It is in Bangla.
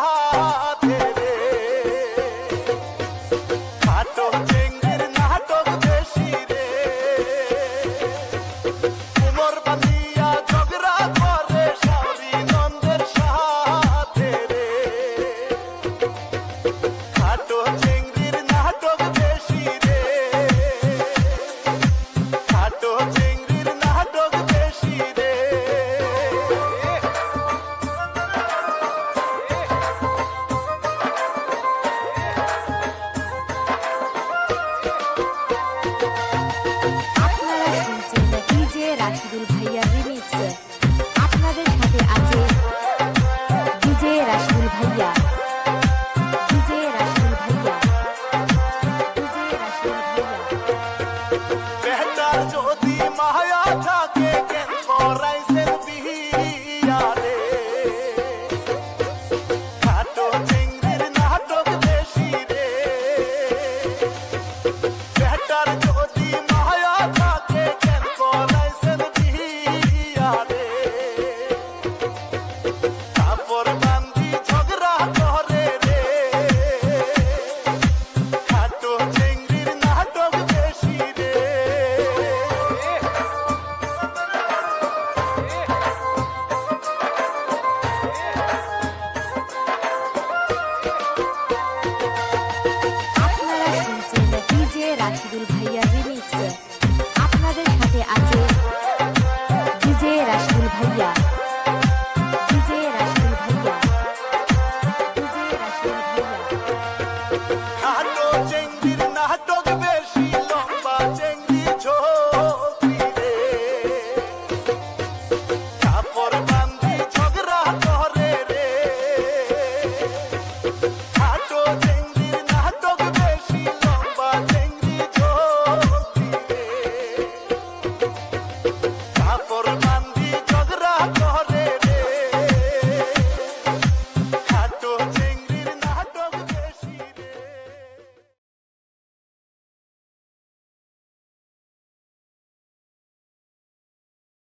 हाथे বেটার যদি মায়া থাকে, কেন করাইছেন বিয়ারে খাটো চিংড়ির নাটক দেশি রে। বেটার যদি মায়া রাশিদুল ভাইয়া রিমি